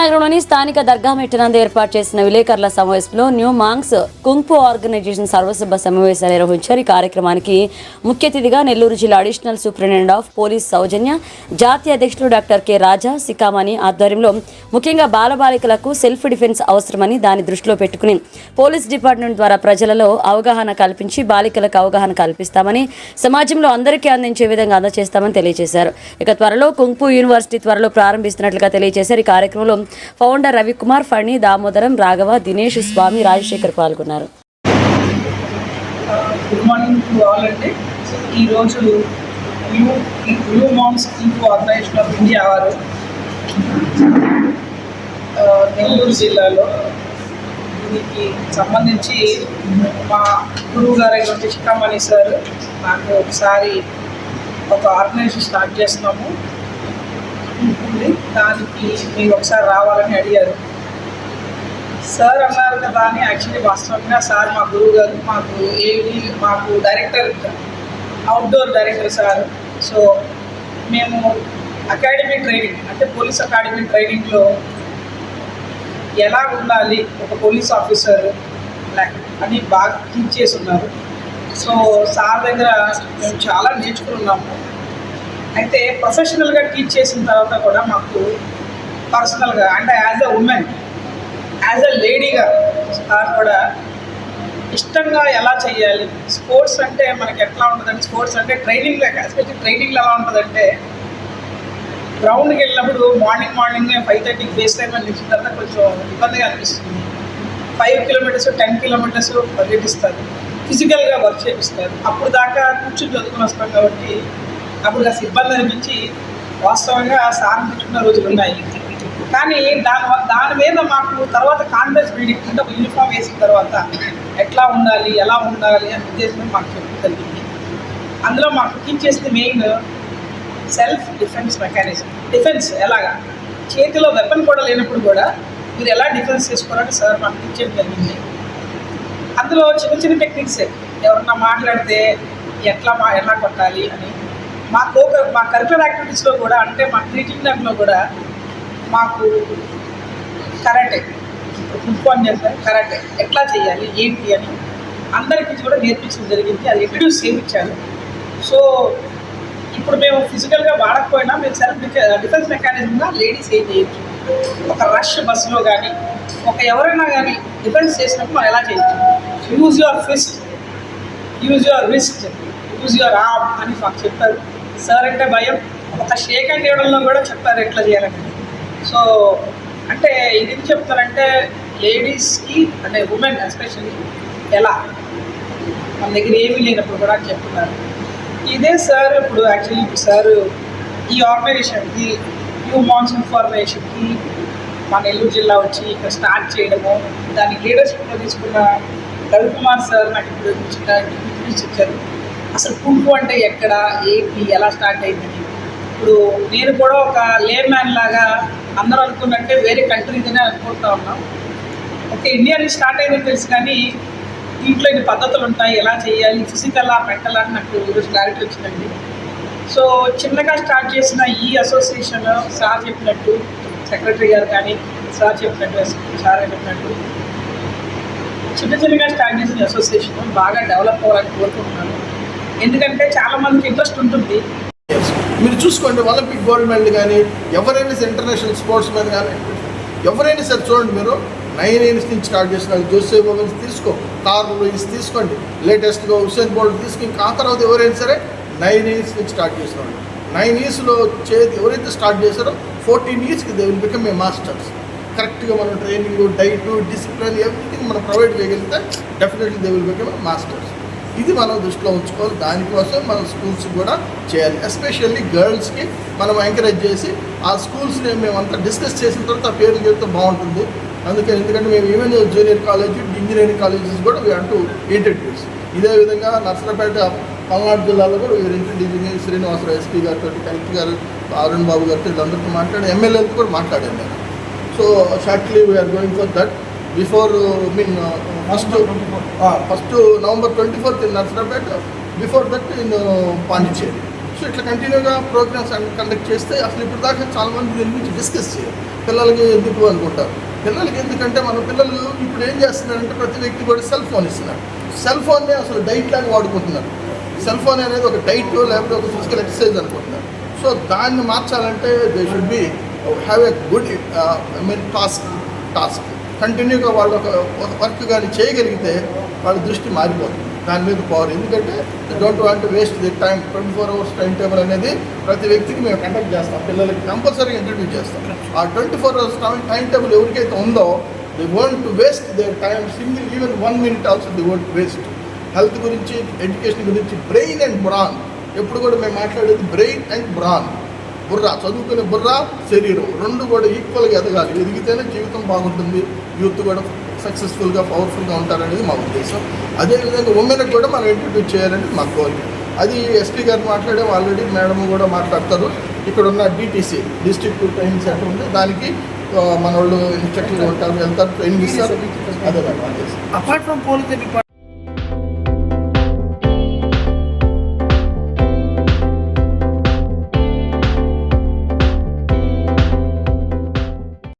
నగరంలోని స్థానిక దర్గా మెట్టనందు ఏర్పాటు చేసిన విలేకరుల సమావేశంలో న్యూ మాంగ్స్ కుంపు ఆర్గనైజేషన్ సర్వసభ సమావేశాలు నిర్వహించారు. ఈ కార్యక్రమానికి ముఖ్య అతిథిగా నెల్లూరు జిల్లా additional superintendent of police Soujanya జాతీయ అధ్యక్షుడు డాక్టర్ కె రాజా సికామణి ఆధ్వర్యంలో ముఖ్యంగా బాలబాలికలకు సెల్ఫ్ డిఫెన్స్ అవసరమని దాని దృష్టిలో పెట్టుకుని పోలీస్ డిపార్ట్మెంట్ ద్వారా ప్రజలలో అవగాహన కల్పించి బాలికలకు అవగాహన కల్పిస్తామని సమాజంలో అందరికీ అందించే విధంగా అందజేస్తామని తెలియజేశారు. ఇక త్వరలో కుంపు యూనివర్సిటీ త్వరలో ప్రారంభిస్తున్నట్లుగా తెలియజేశారు. ఈ కార్యక్రమంలో ఫౌండర్ రవికుమార్ ఫణి దామోదరం రాఘవ దినేష్ స్వామి రాజశేఖర్ పాల్గొన్నారు. గుడ్ మార్నింగ్ టు ఆల్ అండి ఈరోజు న్యూ న్యూ మామ్స్ ఇంకో ఆర్గనైజేషన్ ఆఫ్ ఇండియా వారు నెల్లూరు జిల్లాలో దీనికి సంబంధించి మా గురువు గారు అయినటువంటి సార్ నాకు ఒకసారి ఒక ఆర్గనైజేషన్ స్టార్ట్ చేస్తున్నాము. దానికి మీరు ఒకసారి రావాలని అడిగారు. సార్ అన్నారు కదా అని యాక్చువల్లీ వాస్తవంగా సార్ మా గురువు గారు మాకు ఏవి మాకు director outdoor director sir. So మేము అకాడమీ ట్రైనింగ్ అంటే పోలీస్ అకాడమీ ట్రైనింగ్లో ఎలా ఉండాలి ఒక పోలీస్ ఆఫీసర్ అని బాగా టీచ్ చేసి ఉన్నారు. సో సార్ దగ్గర మేము చాలా నేర్చుకున్నాము అయితే ప్రొఫెషనల్గా టీచ్ చేసిన తర్వాత కూడా మాకు పర్సనల్గా అంటే as a woman as a లేడీగా sir కూడా ఇష్టంగా ఎలా చేయాలి? స్పోర్ట్స్ అంటే మనకి ఎట్లా ఉంటుందంటే స్పోర్ట్స్ అంటే ట్రైనింగ్లో లేక ఎస్పెషల్లీ ట్రైనింగ్లో ఎలా ఉంటుందంటే గ్రౌండ్కి వెళ్ళినప్పుడు మార్నింగ్ మార్నింగ్ ఫైవ్ థర్టీకి బేస్ టైం అని ఇచ్చిన తర్వాత కొంచెం ఇబ్బందిగా అనిపిస్తుంది. ఫైవ్ కిలోమీటర్స్ టెన్ కిలోమీటర్స్ పర్యటిస్తారు ఫిజికల్గా వర్క్ చేపిస్తారు. అప్పుడు దాకా కూర్చుని చదువుకుని వస్తాం కాబట్టి అప్పుడు కాస్త ఇబ్బంది అనిపించి వాస్తవంగా సార్ పెట్టుకున్న రోజులు ఉన్నాయి. కానీ దాని వ- దాని మీద మాకు తర్వాత కాన్ఫిడెన్స్ బిల్డింగ్ అంటే ఒక యూనిఫామ్ వేసిన తర్వాత ఎట్లా ఉండాలి ఎలా ఉండాలి అనే ఉద్దేశం మాకు చెప్పడం అందులో మాకు టీచ్ చేసింది main self defence mechanism. Defence ఎలాగా? చేతిలో వెపన్ కూడా లేనప్పుడు కూడా మీరు ఎలా డిఫెన్స్ చేసుకోవాలని సార్ మాకు టీచ్ చేయడం జరిగింది. అందులో చిన్న చిన్న టెక్నిక్స్ ఎవరన్నా మాట్లాడితే ఎట్లా మా ఎలా కొట్టాలి అని మా కో మా కరికులర్ యాక్టివిటీస్లో కూడా అంటే మా టీచింగ్ టైంలో కూడా మాకు కరాటే ఇన్ఫార్మ్ చేస్తారు కరాటే. ఎట్లా చేయాలి ఏంటి అని అందరికీ కూడా నేర్పించడం జరిగింది. అది ఇంట్రడ్యూస్ ఇచ్చారు. సో ఇప్పుడు మేము ఫిజికల్గా వాడకపోయినా మేము సెల్ఫ్ డిఫెన్స్ మెకానిజంగా లేడీస్ ఏం చేయొచ్చు? ఒక రష్ బస్సులో కానీ ఒక ఎవరైనా కానీ డిఫెన్స్ చేసినప్పుడు మనం ఎలా చేయొచ్చు? Use your fist use your wrist use your arm అని మాకు చెప్పారు. సార్ అంటే భయం. ఒక షేక్ అండ్ ఇవ్వడంలో కూడా చెప్పారు ఎట్లా చేయాలని. సో అంటే ఇది చెప్తారంటే లేడీస్కి అంటే ఉమెన్ ఎస్పెషల్లీ ఎలా? మన దగ్గర ఏమీ లేనప్పుడు కూడా అని చెప్తున్నారు. ఇదే సార్ ఇప్పుడు యాక్చువల్లీ సార్ ఈ ఆర్గనైజేషన్కి న్యూ మాన్స్ ఇన్ఫర్మేషన్కి మా నెల్లూరు జిల్లా వచ్చి ఇక్కడ స్టార్ట్ చేయడము దాని లీడర్షిప్లో తీసుకున్న రవికుమార్ సార్ నాకు ఇప్పుడు చిన్న ఇచ్చారు. అసలు కుంకు అంటే ఎక్కడ? ఏంటి ఎలా స్టార్ట్ అయిందని ఇప్పుడు నేను కూడా ఒక లేమ్యాన్ లాగా అందరూ అనుకున్నట్టే వేరే కంట్రీదనే అనుకుంటా ఉన్నాం. ఓకే ఇండియా నుంచి స్టార్ట్ అయిందని తెలుసు కానీ దీంట్లో ఇన్ని పద్ధతులు ఉంటాయి. ఎలా చేయాలి? ఫిజికల్ ఆ అని నాకు ఈరోజు క్లారిటీ వచ్చిందండి. సో చిన్నగా స్టార్ట్ చేసిన ఈ అసోసియేషన్ సార్ చెప్పినట్టు సెక్రటరీ గారు కానీ సార్ చెప్పినట్టు సార్ చెప్పినట్టు చిన్న చిన్నగా స్టార్ట్ చేసిన అసోసియేషన్ బాగా డెవలప్ అవ్వాలని కోరుకుంటున్నాను. ఎందుకంటే చాలా మందికి ఇంట్రెస్ట్ ఉంటుంది. మీరు చూసుకోండి ఒలింపిక్ గోల్డ్ మెడల్ కానీ ఎవరైనా ఇంటర్నేషనల్ స్పోర్ట్స్ మెన్ కానీ ఎవరైనా సరే చూడండి మీరు నైన్ ఇయర్స్ నుంచి స్టార్ట్ చేసిన జోసే ఓవెన్స్ తీసుకో కార్లు ఇస్ తీసుకోండి. లేటెస్ట్గా హుసేన్ బోల్ట్ తీసుకుని ఆ తర్వాత ఎవరైనా సరే నైన్ ఇయర్స్ నుంచి స్టార్ట్ చేసిన నైన్ ఇయర్స్లో చేతి ఎవరైతే స్టార్ట్ చేశారో ఫోర్టీన్ ఇయర్స్కి they will become a masters కరెక్ట్గా మనం ట్రైనింగ్ డైట్ డిసిప్లిన్ ఎవ్రీథింగ్ మనం ప్రొవైడ్ చేయగలిగితే definitely they will become masters ఇది మనం దృష్టిలో ఉంచుకోవాలి దానికోసం మనం స్కూల్స్ కూడా చేయాలి. ఎస్పెషల్లీ గర్ల్స్కి మనం ఎంకరేజ్ చేసి ఆ స్కూల్స్ని మేమంతా డిస్కస్ చేసిన తర్వాత ఆ పేర్లు చెప్తే బాగుంటుంది. అందుకని ఎందుకంటే మేము even junior college engineering colleges కూడా వీ అంటూ ఇంట్రడ్యూస్ ఇదే విధంగా నర్సరాపేట పల్నాడు జిల్లాలో కూడా వీరు ఇంట్రడ్యూస్ శ్రీనివాసరావు ఎస్పీ గారితో కలెక్టర్ గారు అరుణ్ బాబు గారితో వీళ్ళందరితో మాట్లాడి ఎమ్మెల్యేలతో కూడా మాట్లాడాను నేను. So shortly we are going for that before mean first first November twenty fourth in Narasaraopet before that in Pondicherry. So ఇట్లా కంటిన్యూగా ప్రోగ్రామ్స్ కండక్ట్ చేస్తే అసలు ఇప్పుడు దాకా చాలా మంది దీని గురించి డిస్కస్ చేయాలి పిల్లలకి ఎందుకు అనుకుంటారు? పిల్లలకి ఎందుకంటే మన పిల్లలు ఇప్పుడు ఏం చేస్తున్నారంటే ప్రతి వ్యక్తి కూడా సెల్ ఫోన్ ఇస్తున్నారు. సెల్ ఫోన్నే అసలు డైట్ లాగా వాడుకుంటున్నారు. సెల్ ఫోన్ అనేది ఒక డైట్ లేకపోతే ఒక ఫిజికల్ ఎక్సర్సైజ్ అనుకుంటున్నారు. సో దాన్ని మార్చాలంటే they should be have a good I mean task task. కంటిన్యూగా వాళ్ళు ఒక వర్క్ కానీ చేయగలిగితే వాళ్ళ దృష్టి మారిపోతుంది దాని మీద పవర్ ఎందుకంటే don't want waste the time twenty four hours time table అనేది ప్రతి వ్యక్తికి మేము కండక్ట్ చేస్తాం. పిల్లలకి కంపల్సరీగా ఇంట్రడ్యూస్ చేస్తాం. ఆ twenty four hours time time table ఎవరికైతే ఉందో the won't to waste their time single even one minute also the won't waste health గురించి ఎడ్యుకేషన్ గురించి బ్రెయిన్ అండ్ బ్రాన్ ఎప్పుడు కూడా మేము మాట్లాడేది బ్రెయిన్ అండ్ బ్రాన్ బుర్ర చదువుకునే బుర్ర శరీరం. రెండు కూడా ఈక్వల్గా ఎదగాలి. ఎదిగితేనే జీవితం బాగుంటుంది. యూత్ కూడా సక్సెస్ఫుల్గా పవర్ఫుల్గా ఉంటారనేది మా ఉద్దేశం. అదేవిధంగా ఉమెన్కి కూడా మనం ఇంట్రడ్యూస్ చేయాలని మా కోరిక అది ఎస్పీ గారు మాట్లాడే ఆల్రెడీ మేడం కూడా మాట్లాడతారు. ఇక్కడ ఉన్న డిటీసీ డిస్ట్రిక్ట్ ట్రైనింగ్ సెంటర్ ఉంది. దానికి మన వాళ్ళు ఇన్స్ట్రక్టర్లు ఉంటారు వెళ్తారు ట్రైనింగ్ ఇస్తారు. అదే from police department